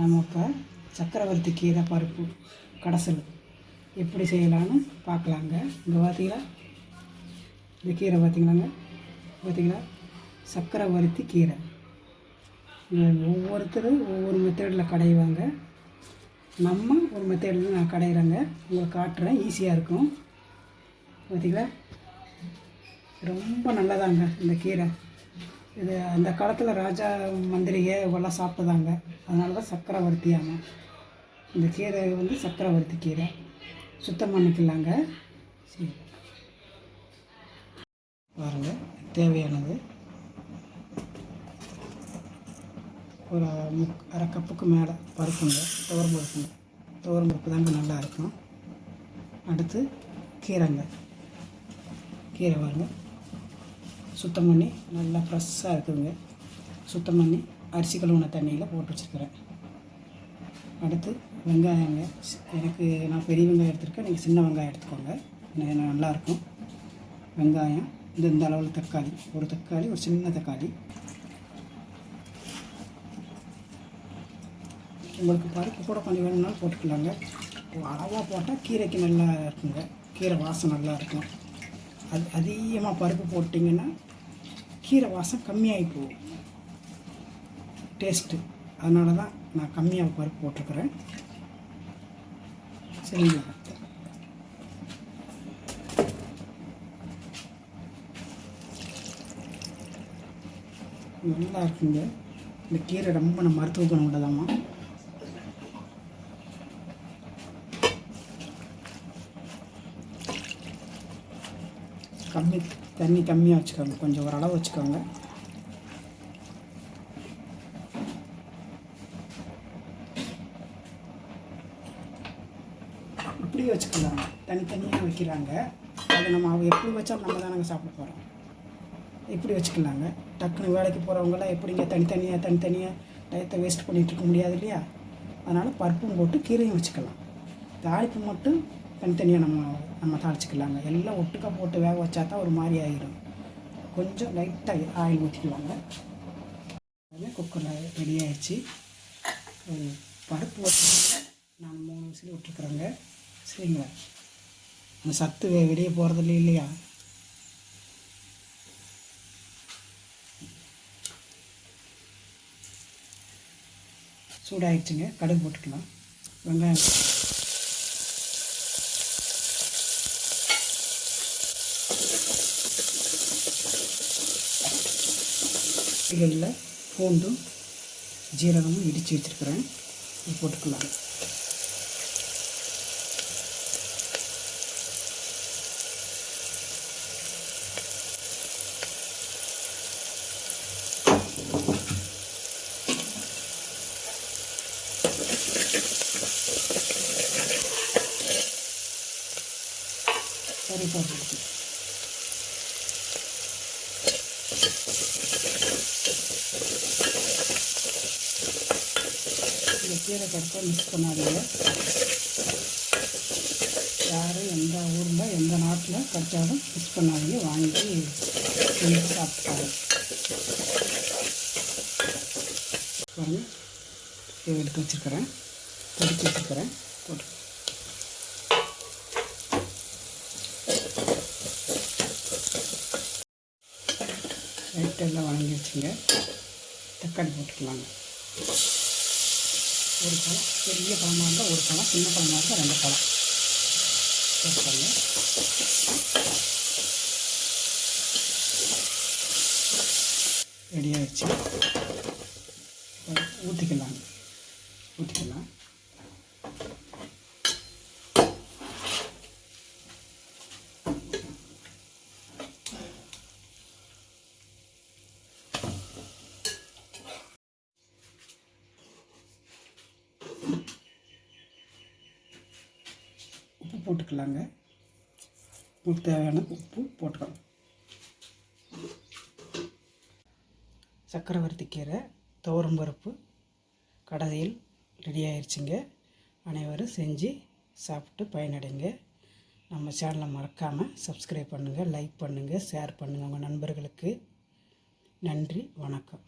நம்ம இப்போ சக்கரவர்த்தி கீரை பருப்பு கடைசல் எப்படி செய்யலான்னு பார்க்கலாங்க. இங்கே பார்த்தீங்களா இந்த கீரை பார்த்தீங்களாங்க பார்த்தீங்களா சக்கரவர்த்தி கீரை. ஒவ்வொருத்தரும் ஒவ்வொரு மெத்தடில் கடைவாங்க. நம்ம ஒரு மெத்தடில் நான் கடையிறேங்க உங்களுக்கு காட்டுறேன். ஈஸியாக இருக்கும். பார்த்தீங்களா ரொம்ப நல்லதாங்க இந்த கீரை. இது அந்த காலத்தில் ராஜா மந்திரிகை இவெல்லாம் சாப்பிட்டதாங்க. அதனால தான் சக்கரவர்த்தி ஆமாம் இந்த கீரை வந்து சக்கரவர்த்தி கீரை. சுத்தம் பண்ணிக்கலாங்க. சரி. பாருங்கள் தேவையானது. ஒரு முக் அரை கப்புக்கு மேலே பருப்புங்க துவரம் பருப்புங்க துவரம் பருப்பு தாங்க நல்லா இருக்கும். அடுத்து கீரைங்க. கீரை பாருங்க. சுத்தம் பண்ணி நல்லா ஃப்ரெஷ்ஷாக இருக்குதுங்க. சுத்தம் பண்ணி அரிசி கழுவுன தண்ணியில் போட்டு வச்சுருக்கிறேன். அடுத்து வெங்காயங்க. எனக்கு நான் பெரிய வெங்காயம் எடுத்துருக்கேன். நீங்கள் சின்ன வெங்காயம் எடுத்துக்கோங்க. நல்லாயிருக்கும் வெங்காயம் இந்த இந்த அளவில் தக்காளி. ஒரு தக்காளி ஒரு சின்ன தக்காளி. உங்களுக்கு பருப்பு கூட கொஞ்சம் வேணும்னாலும் போட்டுக்கலாங்க. அளவாக போட்டால் கீரைக்கு நல்லா இருக்குங்க. கீரை வாசம் நல்லா இருக்கும். அது அதிகமாக பருப்பு போட்டிங்கன்னா கீரை வாசம் கம்மியாகி போகும். டேஸ்ட்டு அதனால தான் நான் கம்மியாக பருப்பு போட்டிருக்கிறேன். சரிங்களா? நல்லா இருக்குங்க. இந்த கீரை ரொம்ப நம்ம மருத்துவ குணம் உள்ளதாம்மா. கம்மி தண்ணி கம்மியாக வச்சுக்கோங்க. கொஞ்சம் ஓரளவு வச்சுக்கோங்க. இப்படி வச்சுக்கலாம். தனித்தனியாக வைக்கிறாங்க. அது நம்ம அவ எப்படி வச்சாலும் நம்ம தானங்க சாப்பிட போகிறோம் இப்படி வச்சுக்கலாங்க. டக்குன்னு வேலைக்கு போகிறவங்களாம் எப்படிங்க தனித்தனியாக தனித்தனியாக டயத்தை வேஸ்ட் பண்ணிகிட்டு இருக்க முடியாது இல்லையா? அதனால் பருப்பும் போட்டு கீரையும் வச்சுக்கலாம். தாளிப்பு மட்டும் தனித்தனியாக நம்ம நம்ம தாளிச்சிக்கலாங்க. எல்லாம் ஒட்டுக்கா போட்டு வேக வச்சா தான் ஒரு மாதிரி ஆகிடும் கொஞ்சம் லைட்டாக ஆயில் ஊற்றிக்குவாங்க குக்கரில் ரெடி ஆகிடுச்சு ஒரு பருப்பு வச்சுருங்க நான் மூணு விசில் விட்டுருக்குறேங்க. சரிங்களா? அந்த சத்து வெளியே போகிறது இல்லையா? சூடாகிடுச்சுங்க கடுகு போட்டுக்கலாம். வெங்காயம் இதில் பூண்டும் ஜீரகமும் இடித்து வச்சுருக்கிறேன். இது போட்டுக்கலாம். சரி போட்டு இந்த கீரை பருப்பை மிக்ஸ் பண்ணாதீங்க. யாரும் எந்த ஊரில் எந்த நாட்டில் கிடைச்சாலும் மிக்ஸ் பண்ணாதீங்க. வாங்கி செஞ்சு சாப்பிட்டாங்க எடுத்து வச்சுருக்கிறேன். பொடிச்சு வச்சுருக்கிறேன். போட்டு. ரைட்டெல்லாம் வாங்கி வச்சுங்க தக்காளி போட்டுக்கலாங்க. ஒரு பழம் பெரிய பழமாக இருந்தால் ஒரு பழம் சின்ன பழமாக இருந்தால் ரெண்டு பழம். போட்டுக்கோங்க ரெடியாக வச்சு ஊற்றிக்கலாம் ஊற்றிக்கலாம் உப்பு போட்டுக்கலாங்க. உங்களுக்கு தேவையான உப்பு போட்டுக்கலாம். சக்கரவர்த்தி கீரை துவரம் பருப்பு கடையில் ரெடி ஆயிடுச்சுங்க அனைவரும் செஞ்சு சாப்பிட்டு பயனடைங்க. நம்ம சேனலை மறக்காமல் சப்ஸ்கிரைப் பண்ணுங்கள் லைக் பண்ணுங்கள் ஷேர் பண்ணுங்கள் உங்கள் நண்பர்களுக்கு. நன்றி வணக்கம்.